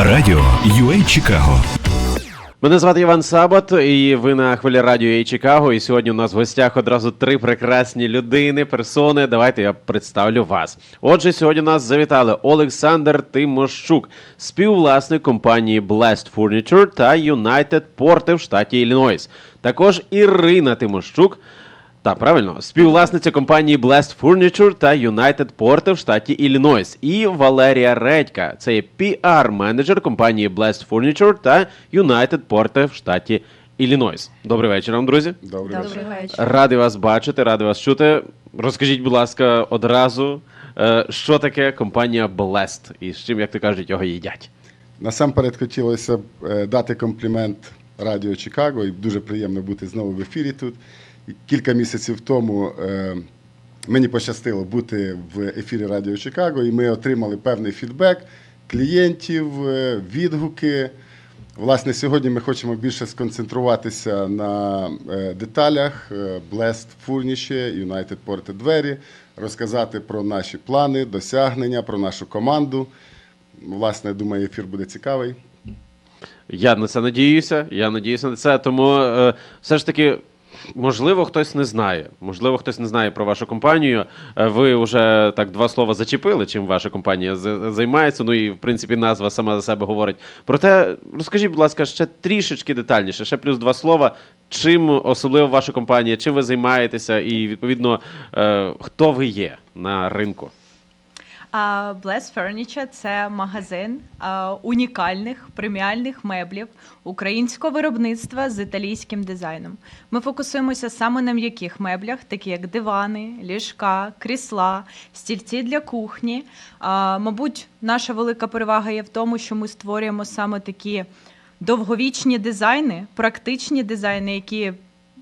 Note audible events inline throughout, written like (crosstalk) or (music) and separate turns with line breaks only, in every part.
Радіо UA Чикаго
Мене звати Іван Сабат, і ви на хвилі радіо «Ей Чикаго. І сьогодні у нас в гостях одразу три прекрасні людини, персони. Давайте я представлю вас. Отже, сьогодні нас завітали Олександр Тимощук, співвласник компанії Blast Furniture та United Porte в штаті Іллінойс. Також Ірина Тимощук. Та правильно, співвласниця компанії Blast Furniture та United Porte в штаті Іллінойс. І Валерія Редька. Це є піар-менеджер компанії Blast Furniture та United Porte в штаті Іллінойс. Добрий вечір вам, друзі.
Добрий вечір.
Добрий вечір.
Радий вас бачити, радий вас чути. Розкажіть, будь ласка, одразу, е, що таке компанія Blast і з чим, як то кажуть, його їдять.
Насамперед хотілося б е, дати комплімент Радіо Чикаго, і дуже приємно бути знову в ефірі тут. Кілька місяців тому е, мені пощастило бути в ефірі Радіо Чикаго, і ми отримали певний фідбек клієнтів, е, відгуки. Власне, сьогодні ми хочемо більше сконцентруватися на е, деталях Blessed Furniture, United Porte двері, розказати про наші плани, досягнення, про нашу команду. Власне, думаю, ефір буде цікавий.
Я на це надіюся. Я надіюся на це. Тому все ж таки, можливо, хтось не знає. Можливо, хтось не знає про вашу компанію. Е, Ви вже так два слова зачепили, чим ваша компанія займається. Ну і в принципі назва сама за себе говорить. Проте розкажіть, будь ласка, ще трішечки детальніше, ще плюс два слова. Чим особливо ваша компанія, чим ви займаєтеся, і відповідно е, хто ви є на ринку?
Bless Furniture – це магазин унікальних преміальних меблів українського виробництва з італійським дизайном. Ми фокусуємося саме на м'яких меблях, такі як дивани, ліжка, крісла, стільці для кухні. Мабуть, наша велика перевага є в тому, що ми створюємо саме такі довговічні дизайни, практичні дизайни, які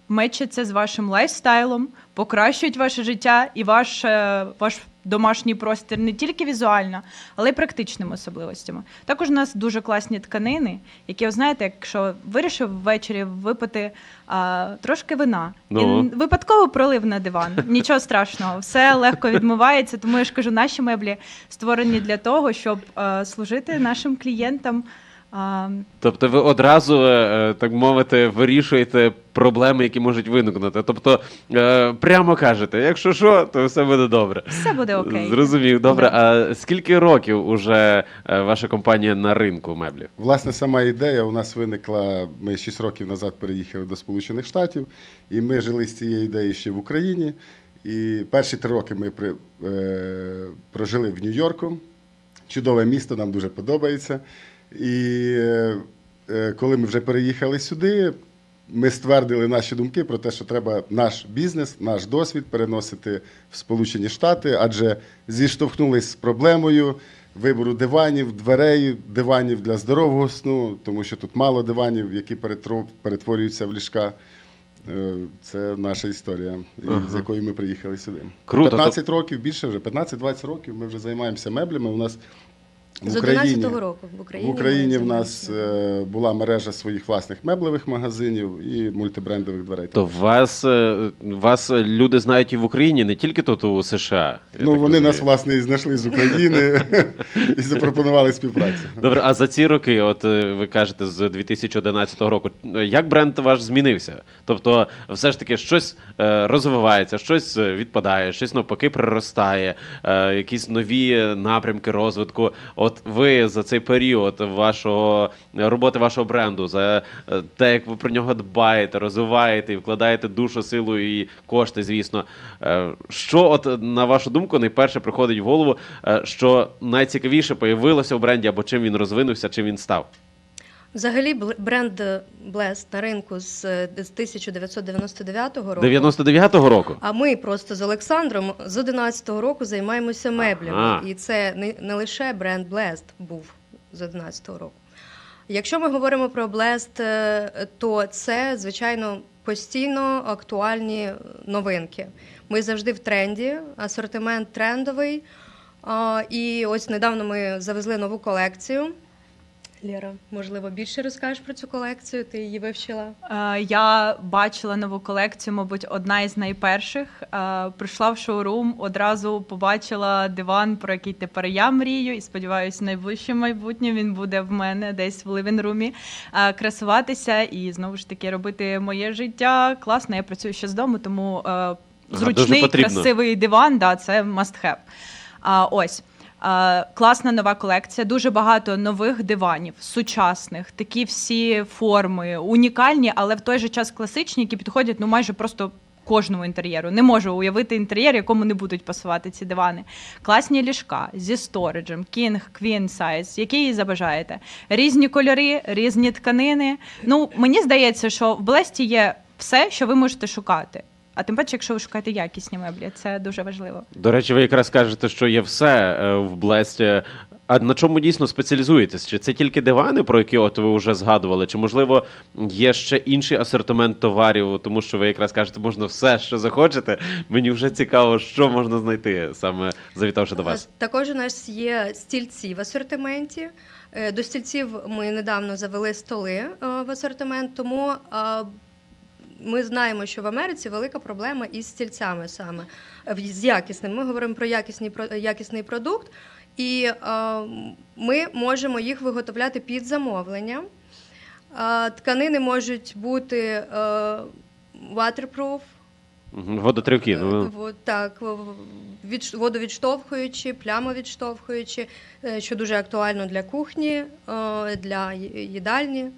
мечаться з вашим лайфстайлом, покращують ваше життя і ваш, е, ваш домашній простір не тільки візуально, але й практичними особливостями. Також у нас дуже класні тканини, які, ви знаєте, якщо вирішив ввечері випити а, трошки вина
Ну.
і випадково пролив на диван. Нічого страшного, все легко відмивається. Тому я ж кажу, наші меблі створені для того, щоб е, служити нашим клієнтам. А,
Тобто ви одразу, е, так мовити, вирішуєте проблеми, які можуть виникнути. Тобто е, прямо кажете, якщо що, то все буде добре.
все буде окей.
Зрозумів, добре.
Да.
А скільки років уже е, ваша компанія на ринку меблів?
Власне, сама ідея у нас виникла. Ми 6 років назад переїхали до Сполучених Штатів, і ми жили з цією ідеєю ще в Україні. І перші три роки ми при, е, прожили в Нью-Йорку. Чудове місто, нам дуже подобається. І е, е, коли ми вже переїхали сюди, ми ствердили наші думки про те, що треба наш бізнес, наш досвід переносити в Сполучені Штати, адже зіштовхнулись з проблемою вибору диванів, дверей, диванів для здорового сну, тому що тут мало диванів, які перетворюються в ліжка. Е, Це наша історія, і з якою ми приїхали сюди.
Круто.
15 років, більше вже 15-20 років. Ми вже займаємося меблями. У нас в
З
Україні,
11-го року в Україні.
в Україні в нас е, була мережа своїх власних меблевих магазинів і мультибрендових дверей.
То вас, е, вас люди знають і в Україні, не тільки тут у США. я
ну
так
вони нас власне і знайшли з України (laughs) і запропонували співпрацю.
Добре, а за ці роки, от е, ви кажете, з 2011 року, е, як бренд ваш змінився? Тобто, все ж таки, щось е, розвивається, щось е, відпадає, щось навпаки приростає, е, якісь нові напрямки розвитку. От ви за цей період вашого роботи вашого бренду, за е, те, як ви про нього дбаєте, розвиваєте і вкладаєте душу, силу і кошти, звісно. Е, Що, от на вашу думку, найперше приходить в голову, е, що найцікавіше появилося в бренді, або чим він розвинувся, чим він став?
Взагалі бренд Bless на ринку з е, з 1999 року.
99-го року.
А ми просто з Олександром з 11-го року займаємося меблями.
Ага.
І це не, не лише бренд Blessed був з 11-го року. Якщо ми говоримо про Blessed, е, то це, звичайно, постійно актуальні новинки. Ми завжди в тренді, асортимент трендовий. І ось недавно ми завезли нову колекцію. Лєра, можливо, більше розкажеш про цю колекцію? Ти її вивчила?
Е, Я бачила нову колекцію, мабуть, одна із найперших. Е, Прийшла в шоурум, одразу побачила диван, про який тепер я мрію, і сподіваюся, найближче майбутнє він буде в мене десь в living-room, е, красуватися і знову ж таки робити моє життя. Класно, я працюю ще з дому, тому е, зручний, красивий диван, да, це must have. А, ось. Класна нова колекція, дуже багато нових диванів, сучасних, такі всі форми, унікальні, але в той же час класичні, які підходять ну майже просто кожному інтер'єру. Не можу уявити інтер'єр, якому не будуть пасувати ці дивани. Класні ліжка зі сториджем, King, Queen size, які її забажаєте. Різні кольори, різні тканини. Ну, мені здається, що в Блесті є все, що ви можете шукати. А тим паче, якщо ви шукаєте якісні меблі, це дуже важливо.
До речі, ви якраз кажете, що є все е, в Блесті. А на чому дійсно спеціалізуєтесь? Чи це тільки дивани, про які от ви вже згадували? Чи можливо є ще інший асортимент товарів? Тому що ви якраз кажете, можна все, що захочете. Мені вже цікаво, що можна знайти саме завітавши до вас.
Також у нас є стільці в асортименті. Е, До стільців ми недавно завели столи е, в асортимент, тому ми знаємо, що в Америці велика проблема із стільцями саме з якісним. Ми говоримо про якісний, про- якісний продукт, і е, ми можемо їх виготовляти під замовлення. Е, Тканини можуть бути е, waterproof,
Водотривки. Ну,
Так, від, водовідштовхуючі, плямовідштовхуючі, що дуже актуально для кухні, для їдальні.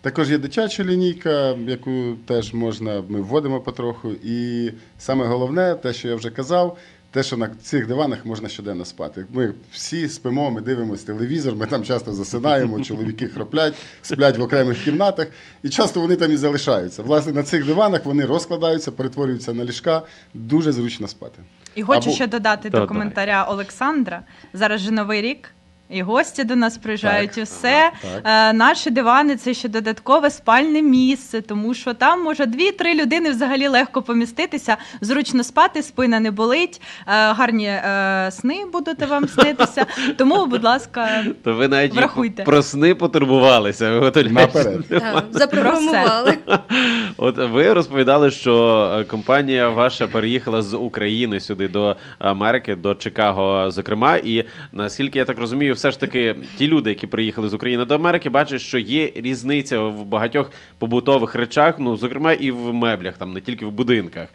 Також є дитяча лінійка, яку теж можна, ми вводимо потроху. І саме головне, те, що я вже казав, те, що на цих диванах можна щоденно спати. Ми всі спимо, ми дивимося телевізор, ми там часто засинаємо, (laughs) чоловіки хроплять, сплять в окремих кімнатах, і часто вони там і залишаються. Власне, на цих диванах вони розкладаються, перетворюються на ліжка. Дуже зручно спати.
І хочу
Або-
ще додати
Додай.
до коментаря Олександра. Зараз же новий рік. І гості до нас приїжджають,
Так,
і все.
так.
Е, наші дивани це ще додаткове спальне місце, тому що там може дві-три людини взагалі легко поміститися, зручно спати, спина не болить, е, гарні е, сни будуть вам снитися. (laughs) Тому, будь ласка,
то ви навіть
Врахуйте.
про сни потурбувалися. Ви готові?
Наперед.
Запрограмували. (laughs)
От ви розповідали, що компанія ваша переїхала з України сюди до Америки, до Чикаго, зокрема. І наскільки я так розумію, все ж таки ті люди, які приїхали з України до Америки, бачать, що є різниця в багатьох побутових речах, ну зокрема і в меблях, там не тільки в будинках.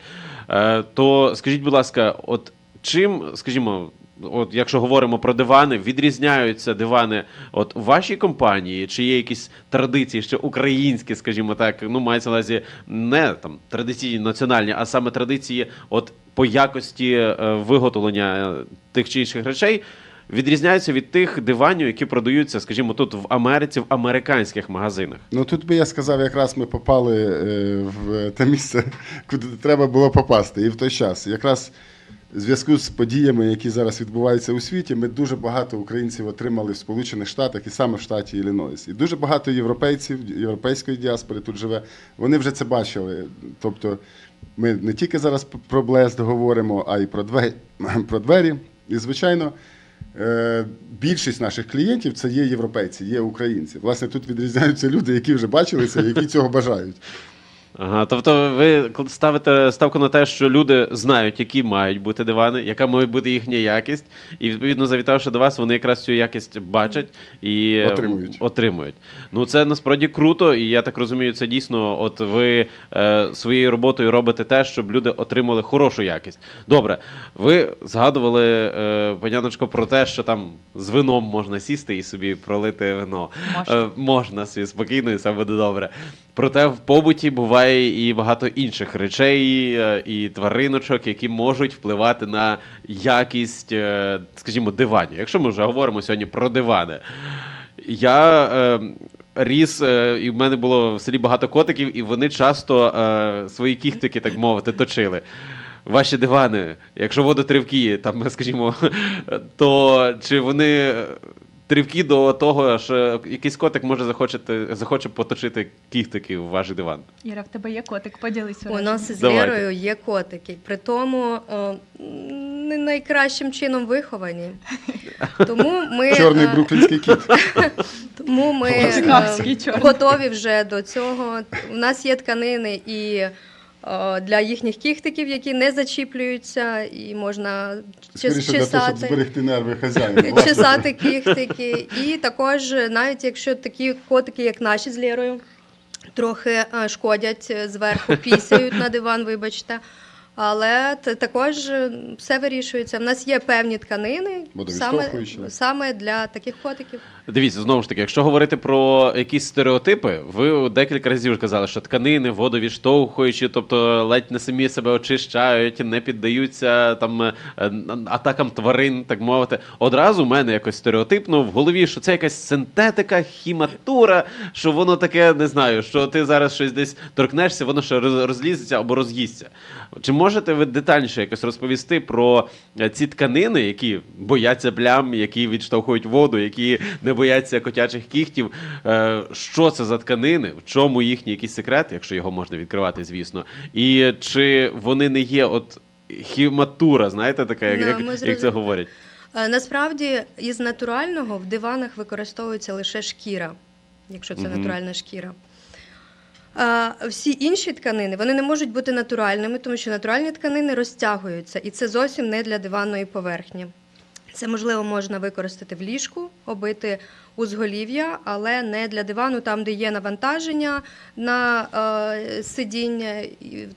Е, То скажіть, будь ласка, от чим, скажімо. От, якщо говоримо про дивани, відрізняються дивани от у вашій компанії, чи є якісь традиції ще українські, скажімо так, ну мається на увазі не там традиційні національні, а саме традиції, от по якості е, виготовлення тих чи інших речей. Відрізняються від тих диванів, які продаються, скажімо, тут в Америці, в американських магазинах.
Ну тут би я сказав, якраз ми попали е, в те місце, куди треба було попасти. І в той час, якраз в зв'язку з подіями, які зараз відбуваються у світі, ми дуже багато українців отримали в Сполучених Штатах і саме в штаті Іллінойс. І дуже багато європейців, європейської діаспори тут живе. Вони вже це бачили. Тобто, ми не тільки зараз про Блест говоримо, а й про (clears throat) двері. І, звичайно. Е, Більшість наших клієнтів це є європейці, є українці. Власне, тут відрізняються люди, які вже бачилися, які цього бажають.
Ага, тобто ви ставите ставку на те, що люди знають, які мають бути дивани, яка має бути їхня якість, і відповідно завітавши до вас, вони якраз цю якість бачать і е,
Отримують.
отримують. Ну це насправді круто, і я так розумію, це дійсно. От ви е, своєю роботою робите те, щоб люди отримали хорошу якість. Добре, ви згадували, е, паняночко, про те, що там з вином можна сісти і собі пролити вино.
Можна.
Е, можна собі спокійно, і все буде добре. Проте в побуті буває і багато інших речей, е, і твариночок, які можуть впливати на якість, е, скажімо, диванів. Якщо ми вже говоримо сьогодні про дивани. Я е, ріс, е, і в мене було в селі багато котиків, і вони часто е, свої кіхтики, так мовити, точили. Ваші дивани, якщо водотривкі, там, скажімо, (laughs) то чи вони тривкі до того, що якийсь котик може захочити, захоче поточити кіхтики в ваш диван?
Іра, в тебе є котик, поділися.
У нас із
Давайте.
Лєрою є котики, при тому е, не найкращим чином виховані. Тому ми,
Чорний
е,
бруклінський кіт.
тому ми е, (laughs)
чорний.
готові вже до цього. У нас є тканини і для їхніх кіхтиків, які не зачіплюються, і можна
Скоріше для того, щоб
чесати.
зберегти нерви хазяїна. (laughs)
Чесати кіхтики. І також, навіть якщо такі котики, як наші з Лєрою, трохи е, шкодять е, зверху, (laughs) пісяють на диван, вибачте. Але також е, все вирішується. В нас є певні тканини саме, саме для таких котиків.
Дивіться, знову ж таки, якщо говорити про якісь стереотипи, ви декілька разів вже казали, що тканини водовідштовхуючі, тобто ледь не самі себе очищають, не піддаються там е, атакам тварин, так мовити. Одразу в мене якось стереотипно в голові, що це якась синтетика, хіматура, що воно таке, не знаю, що ти зараз щось десь торкнешся, воно ще роз- розлізеться або роз'їсться. Чи можете ви детальніше якось розповісти про е, ці тканини, які бояться плям, які відштовхують воду, які не бояться котячих кігтів? Е, Що це за тканини? В чому їхній якийсь секрет, якщо його можна відкривати, звісно? І чи вони не є от хіматура, знаєте, така, як,
Да,
як, як це говорять?
Е, Насправді, із натурального в диванах використовується лише шкіра, якщо це
Мгм.
натуральна шкіра. А всі інші тканини вони не можуть бути натуральними, тому що натуральні тканини розтягуються, і це зовсім не для диванної поверхні. Це можливо можна використати в ліжку, обити узголів'я, але не для дивану, там, де є навантаження на е, сидіння.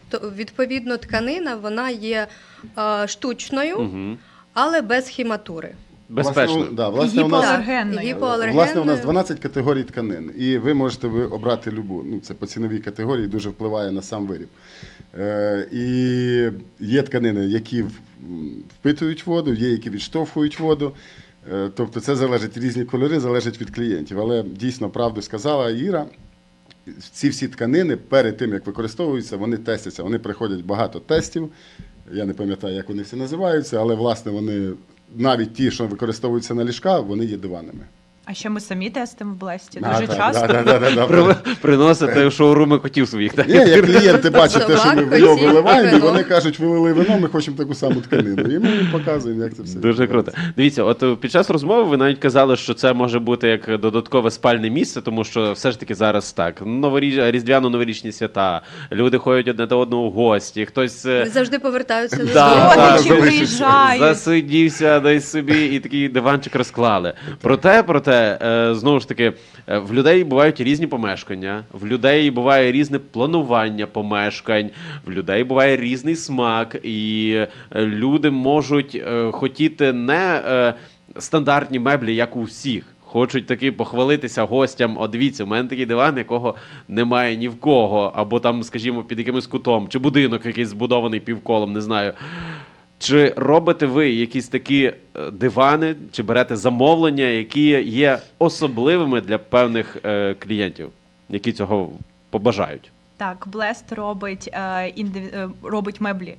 То, відповідно, тканина вона є е, штучною,
Угу.
але без хіматури.
Безпечно.
Власне, у- да, власне, у нас,
Гіпоалергенною.
Гіпоалергенною.
власне, у нас 12 категорій тканин, і ви можете ви обрати любу. Ну, це по ціновій категорії дуже впливає на сам виріб. Е, і є тканини, які впитують воду, є які відштовхують воду. Е, тобто це залежить різні кольори, залежить від клієнтів. Але дійсно правду сказала Іра. Ці всі тканини перед тим, як використовуються, вони тестяться. Вони проходять багато тестів. Я не пам'ятаю, як вони всі називаються, але власне вони навіть ті, що використовуються на ліжка, вони є диванами.
А ще ми самі тестимо в Блесті дуже
так,
часто.
да, да, да, да,
При-
да.
Приносите в шоуруми котів своїх. Так?
Ні, як клієнти бачать те, що ми
Собак,
в нього
котів,
виливаємо, і
вино.
вони кажуть, вилили вино, ми хочемо таку саму тканину. І ми їм показуємо, як це все.
Дуже круто. Дивіться, от е, під час розмови ви навіть казали, що це може бути як додаткове спальне місце, тому що все ж таки зараз так. Новоріч... Різдвяно-новорічні свята, люди ходять одне до одного в гості, хтось. е,
завжди повертаються додому.
Да, да,
Родичі приїжджають.
Засидівся десь собі і такий диванчик розклали. Проте, проте, е, знову ж таки, е, в людей бувають різні помешкання, в людей буває різне планування помешкань, в людей буває різний смак, і е, люди можуть хотіти не стандартні меблі, як у всіх. Хочуть таки похвалитися гостям. О, дивіться, у мене такий диван, якого немає ні в кого, або там, скажімо, під якимось кутом, чи будинок якийсь збудований півколом, не знаю. Чи робите ви якісь такі е, дивани, чи берете замовлення, які є особливими для певних е, клієнтів, які цього побажають?
Так, Blest робить, е, індиві- е, робить меблі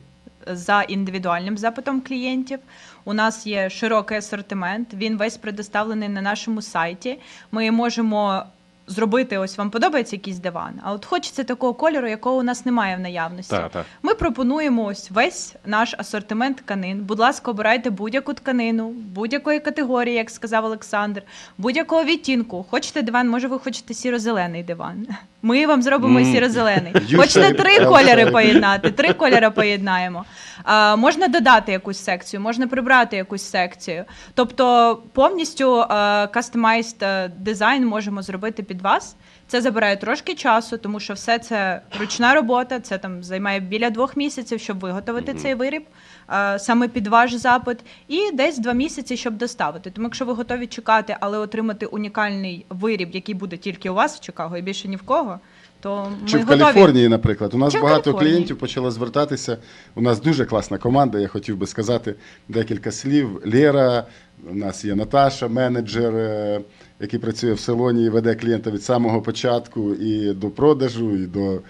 за індивідуальним запитом клієнтів. У нас є широкий асортимент. Він весь предоставлений на нашому сайті. Ми можемо зробити. Ось вам подобається якийсь диван, а от хочеться такого кольору, якого у нас немає в наявності.
Так, так.
Ми пропонуємо ось весь наш асортимент тканин. Будь ласка, обирайте будь-яку тканину, будь-якої категорії, як сказав Олександр, будь-якого відтінку. Хочете диван, може, ви хочете сіро-зелений диван. Ми вам зробимо
Мм.
сіро-зелений. (laughs) Хочете три кольори поєднати, три кольори поєднаємо. А, можна додати якусь секцію, можна прибрати якусь секцію. Тобто повністю кастомайзд дизайн можемо зробити під вас. Це забирає трошки часу, тому що все це ручна робота. Це там займає біля двох місяців, щоб виготовити цей виріб е, саме під ваш запит, і десь два місяці, щоб доставити. Тому, якщо ви готові чекати, але отримати унікальний виріб, який буде тільки у вас в Чикаго і більше ні в кого, то ми
Чи в
готові.
Каліфорнії, наприклад, у нас
Чи
багато клієнтів почало звертатися. У нас дуже класна команда. Я хотів би сказати декілька слів. Лєра, у нас є Наташа, менеджер, е, який працює в салоні і веде клієнта від самого початку і до продажу, і до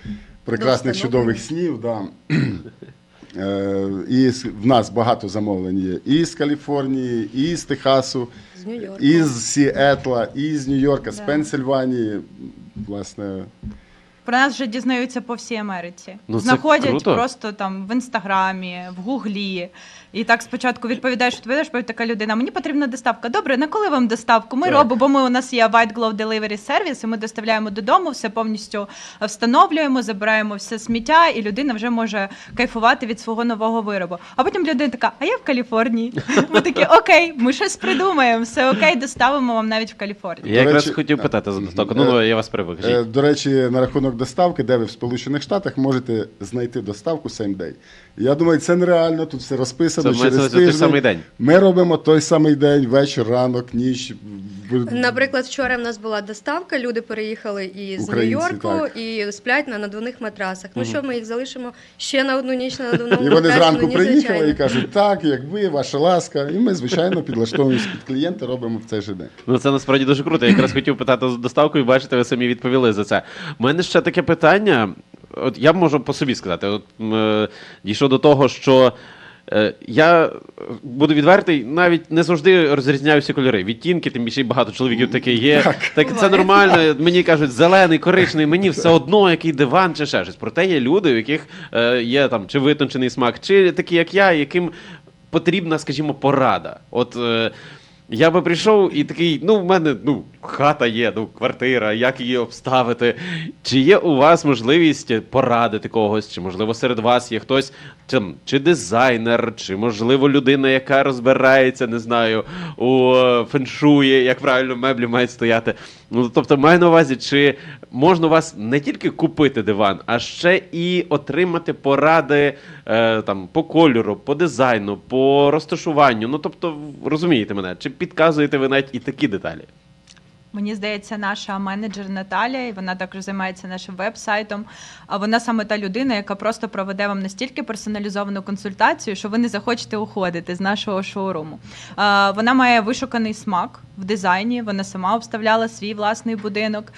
прекрасних
До
чудових снів. Да. Е, І в нас багато замовлень є і з Каліфорнії, і з Техасу,
З
і з Сіетла, і з Нью-Йорка, з Пенсильванії. Власне,
Про нас вже дізнаються по всій Америці.
Ну, це
Знаходять
круто.
просто там в інстаграмі, в гуглі. І так спочатку відповідаєш, відповідаєш, потім така людина. Мені потрібна доставка. Добре, на коли вам доставку? Ми
Так.
робимо, бо ми у нас є White Glove Delivery Service, і ми доставляємо додому, все повністю встановлюємо, забираємо все сміття, і людина вже може кайфувати від свого нового виробу. А потім людина така: а я в Каліфорнії. (laughs) Ми такі, окей, ми щось придумаємо, все окей, доставимо вам навіть в Каліфорнії.
Я
До
якраз
речі,
хотів питати за доставку. Ну, ну, я вас перебив.
Е,
кажіть.
До речі, на рахунок доставки, де ви в Сполучених Штатах можете знайти доставку same day. Я думаю, це нереально, тут все розписано.
Це
через
увазі той самий день.
Ми робимо той самий день, вечір, ранок, ніч.
Наприклад, вчора в нас була доставка, люди переїхали із
Українці,
Нью-Йорку
так.
і сплять на надувних матрасах. Ну що, ми їх залишимо ще на одну ніч на надувному
І вони зранку
Ну,
приїхали і кажуть, так, як ви, ваша ласка. І ми, звичайно, підлаштовуємося під клієнта, робимо в цей же день.
Ну, це насправді дуже круто. Я якраз хотів питати за доставку, і бачите, ви самі відповіли за це. У мене ще таке питання. От я можу по собі сказати. От е, дійшов до того, що. е, Я буду відвертий, навіть не завжди розрізняю всі кольори. Відтінки, тим більше багато чоловіків таке є. Так, це нормально. Мені кажуть, зелений, коричневий, мені все одно, який диван чи ще щось. Проте є люди, у яких е, є там чи витончений смак, чи такі, як я, яким потрібна, скажімо, порада. От е, я би прийшов і такий, ну, в мене ну, хата є, ну, квартира, як її обставити. Чи є у вас можливість порадити когось, чи можливо серед вас є хтось, чи, чи дизайнер, чи можливо людина, яка розбирається, не знаю, у феншуї, як правильно меблі мають стояти. Ну, тобто, маю на увазі, чи можна у вас не тільки купити диван, а ще і отримати поради е, там, по кольору, по дизайну, по розташуванню. Ну, тобто, розумієте мене, чи підказуєте ви навіть і такі деталі?
Мені здається, наша менеджер Наталя, і вона також займається нашим веб-сайтом. А вона саме та людина, яка просто проведе вам настільки персоналізовану консультацію, що ви не захочете уходити з нашого шоуруму. Вона має вишуканий смак в дизайні. Вона сама обставляла свій власний будинок.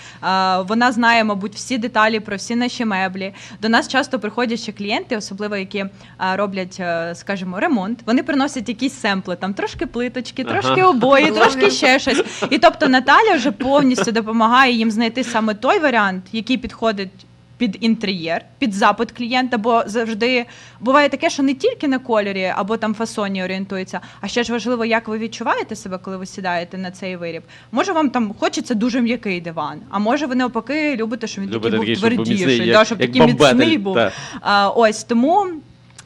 Вона знає, мабуть, всі деталі про всі наші меблі. До нас часто приходять ще клієнти, особливо які роблять, е, скажімо, ремонт. Вони приносять якісь семпли, там трошки плиточки, трошки обої, трошки ще щось. І тобто Наталя вже повністю допомагає їм знайти саме той варіант, який підходить. Під інтер'єр, під запит клієнта, бо завжди буває таке, що не тільки на кольорі або там фасоні орієнтується, а ще ж важливо, як ви відчуваєте себе, коли ви сідаєте на цей виріб. Може, вам там хочеться дуже м'який диван, а може, ви навпаки любите, щоб він
Любите
такий
такий,
був
щоб
твердіший, да, щоб
як
такий міцний був.
так.
А, ось тому.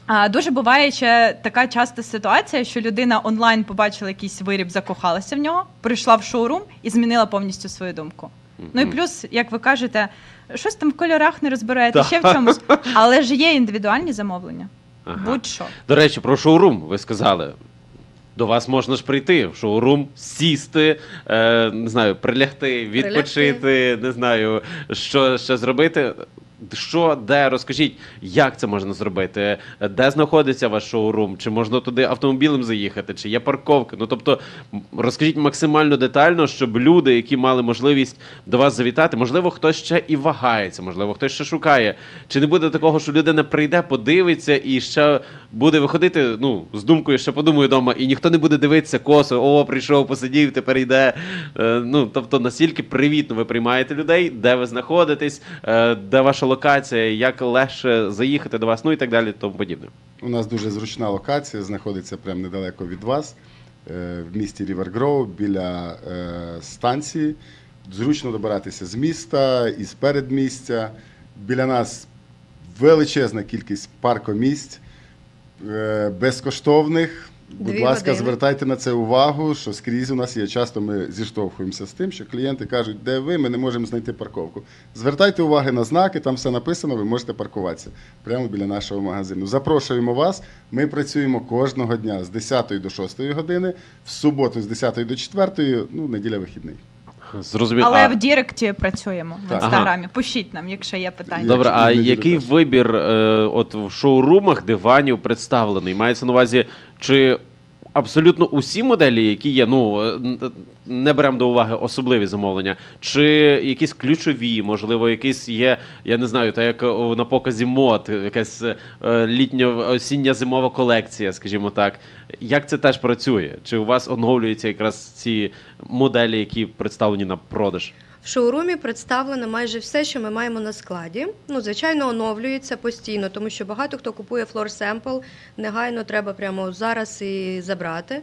А, дуже буває ще така часта ситуація, що людина онлайн побачила якийсь виріб, закохалася в нього, прийшла в шоурум і змінила повністю свою думку. Ну і плюс, як ви кажете, щось там в кольорах не розбираєте, ще в чомусь, але ж є індивідуальні замовлення.
Ага.
Будь-що.
До речі, про шоурум ви сказали. До вас можна ж прийти в шоурум, сісти, е, не знаю, прилягти, відпочити, не знаю, що ще зробити. Що, де, розкажіть, як це можна зробити? Де знаходиться ваш шоурум? Чи можна туди автомобілем заїхати? Чи є парковки? Ну тобто, розкажіть максимально детально, щоб люди, які мали можливість до вас завітати, можливо, хтось ще і вагається, можливо, хтось ще шукає. Чи не буде такого, що людина прийде, подивиться і ще буде виходити ну, з думкою, що подумаю вдома, і ніхто не буде дивитися косо, о, прийшов, посидів, тепер йде. Е, ну, тобто, настільки привітно ви приймаєте людей, де ви знаходитесь, е, де ваша локація, як легше заїхати до вас, ну і так далі, тому подібне.
У нас дуже зручна локація, знаходиться прямо недалеко від вас, е, в місті Рівергроу, біля е, станції. Зручно добиратися з міста, із передмістя. Біля нас величезна кількість паркомісць, е, безкоштовних. Будь
Дві
ласка,
години.
звертайте на це увагу, що скрізь у нас є. Часто ми зіштовхуємося з тим, що клієнти кажуть, де ви, ми не можемо знайти парковку. Звертайте уваги на знаки, там все написано, ви можете паркуватися прямо біля нашого магазину. Запрошуємо вас. Ми працюємо кожного дня з 10 до 6 години, в суботу з 10 до 4, ну, неділя вихідний.
Зрозуміло.
Але
А-
в Діректі працюємо в
Так.
інстаграмі. Пишіть нам, якщо є питання.
Добре, а який вибір е, от в шоурумах диванів представлений? Мається на увазі, чи абсолютно усі моделі, які є, ну е, не беремо до уваги особливі замовлення, чи якісь ключові, можливо, якісь є, я не знаю, так як на показі мод, якась е, літня осіння зимова колекція, скажімо так. Як це теж працює? Чи у вас оновлюються якраз ці моделі, які представлені на продаж?
В шоурумі представлено майже все, що ми маємо на складі. Ну, звичайно, оновлюється постійно, тому що багато хто купує флор семпл, негайно треба прямо зараз і забрати.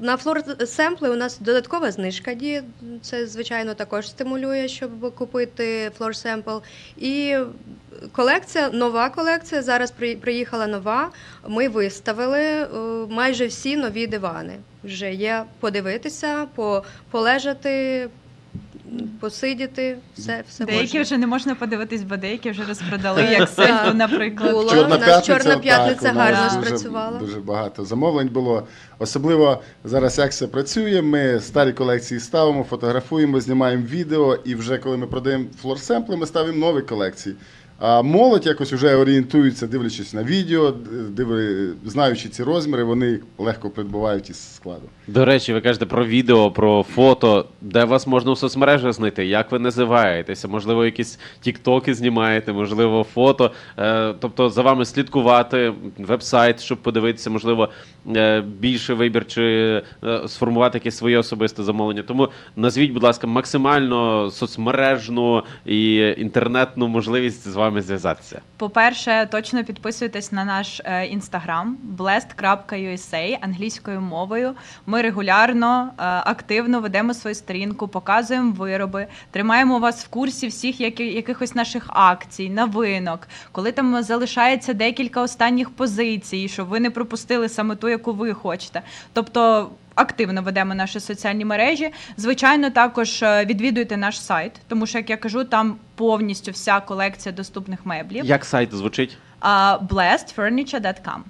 На флор семпли у нас додаткова знижка діє. Це, звичайно, також стимулює, щоб купити флор семпл. І колекція, нова колекція. Зараз приїхала нова. Ми виставили е, майже всі нові дивани. Вже є подивитися, полежати, посидіти. Все, все
Деякі
можна.
вже не можна подивитись, бо деякі вже розпродали, як сельфу, наприклад.
Було.
Чорна
У нас
п'ятниця,
Чорна п'ятниця
так,
гарно спрацювала.
Дуже багато замовлень було. Особливо зараз як все працює. Ми старі колекції ставимо, фотографуємо, знімаємо відео, і вже коли ми продаємо флор-семпли, ми ставимо нові колекції. А молодь якось вже орієнтується, дивлячись на відео, диви, знаючи ці розміри, вони легко придбувають із складу.
До речі, ви кажете про відео, про фото, де вас можна у соцмережах знайти, як ви називаєтеся, можливо, якісь тіктоки знімаєте, можливо, фото. Е, тобто за вами слідкувати, веб-сайт, щоб подивитися, можливо, е, більше вибір чи е, сформувати якесь своє особисте замовлення. Тому назвіть, будь ласка, максимально соцмережну і інтернетну можливість з вами зв'язатися.
По-перше, точно підписуйтесь на наш е, інстаграм blessed.usa англійською мовою. Ми регулярно е, активно ведемо свою сторінку, показуємо вироби, тримаємо вас в курсі всіх якихось наших акцій, новинок, коли там залишається декілька останніх позицій, щоб ви не пропустили саме ту, яку ви хочете. Тобто. Активно ведемо наші соціальні мережі. Звичайно, також е, відвідуйте наш сайт, тому що, як я кажу, там повністю вся колекція доступних меблів.
Як сайт звучить?
Uh, blessedfurniture.com.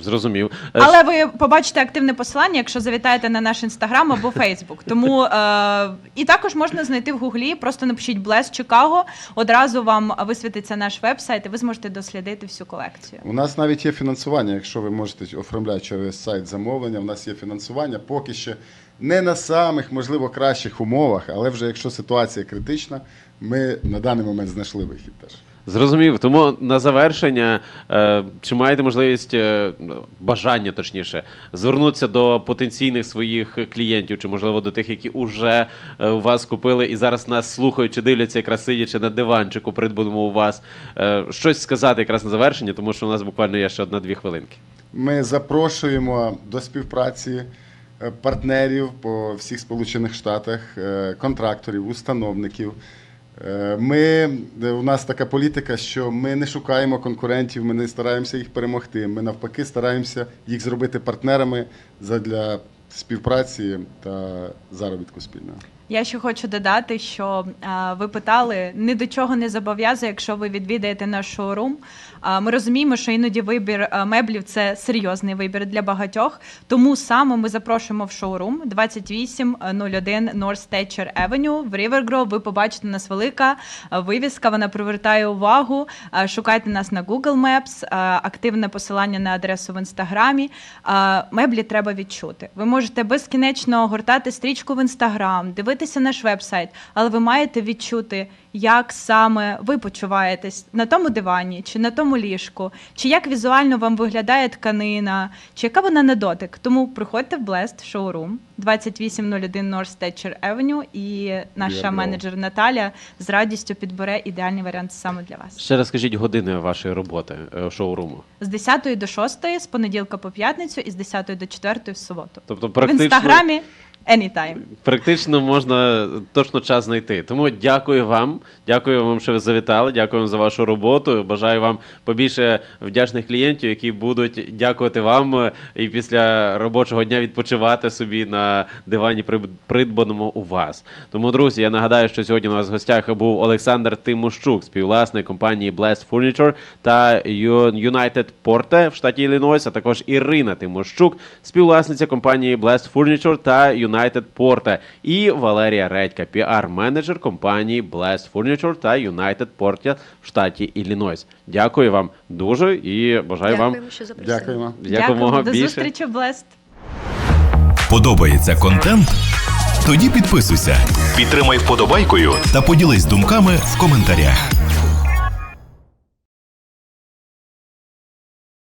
Зрозумів. Е,
Але ви побачите активне посилання, якщо завітаєте на наш інстаграм або Фейсбук. Тому е, і також можна знайти в гуглі. Просто напишіть Bless Chicago, Одразу вам висвітиться наш веб-сайт, і ви зможете дослідити всю колекцію.
У нас навіть є фінансування, якщо ви можете оформляти через сайт замовлення. У нас є фінансування поки що не на самих, можливо, кращих умовах, але вже якщо ситуація критична, ми на даний момент знайшли вихід теж.
Зрозумів. Тому на завершення, е, чи маєте можливість е, бажання, точніше, звернутися до потенційних своїх клієнтів, чи можливо до тих, які вже е, у вас купили і зараз нас слухають, чи дивляться, якраз сидячи на диванчику, придбаному у вас. Е, щось сказати якраз на завершення, тому що у нас буквально є ще одна-дві хвилинки.
Ми запрошуємо до співпраці е, партнерів по всіх Сполучених Штатах, е, контракторів, установників. Е, Ми, е, у нас така політика, що ми не шукаємо конкурентів, ми не стараємося їх перемогти. Ми навпаки стараємося їх зробити партнерами для співпраці та заробітку спільного.
Я ще хочу додати, що а, ви питали ні до чого не зобов'язує, якщо ви відвідаєте наш шоурум. Ми розуміємо, що іноді вибір меблів це серйозний вибір для багатьох. Тому саме ми запрошуємо в шоурум 2801 North Thatcher Avenue в Rivergrove. Ви побачите нас велика вивіска. Вона привертає увагу. Шукайте нас на Google Maps, активне посилання на адресу в інстаграмі. Меблі треба відчути. Ви можете безкінечно гортати стрічку в інстаграм, дивитися наш вебсайт, але ви маєте відчути, як саме ви почуваєтесь на тому дивані, чи на тому ліжку, чи як візуально вам виглядає тканина, чи яка вона на дотик. Тому приходьте в Blessed Showroom 2801 North Thatcher Avenue і наша
Вірно.
менеджер Наталя з радістю підбере ідеальний варіант саме для вас.
Ще раз скажіть години вашої роботи е, шоуруму.
З 10 до 6, з понеділка по п'ятницю і з 10 до 4 в суботу.
Тобто,
В
практично.
інстаграмі anytime.
Практично можна точно час знайти. Тому дякую вам. Дякую вам, що ви завітали. Дякую вам за вашу роботу. Бажаю вам побільше вдячних клієнтів, які будуть дякувати вам е, і після робочого дня відпочивати собі на дивані придбаному у вас. Тому, друзі, я нагадаю, що сьогодні у нас в гостях був Олександр Тимощук, співвласник компанії Blessed Furniture та United Porte в штаті Іллінойс, а також Ірина Тимощук, співвласниця компанії Blessed Furniture та United Porte, і Валерія Редька, піар-менеджер компанії Blessed Furniture та United Porte в штаті Іллінойс. Дякую вам дуже і бажаю вам
що запросили.
Дякуємо.
якомога
До
більше.
зустрічі Blessed.
Подобається контент? Тоді підписуйся, підтримай вподобайкою та поділись думками в коментарях.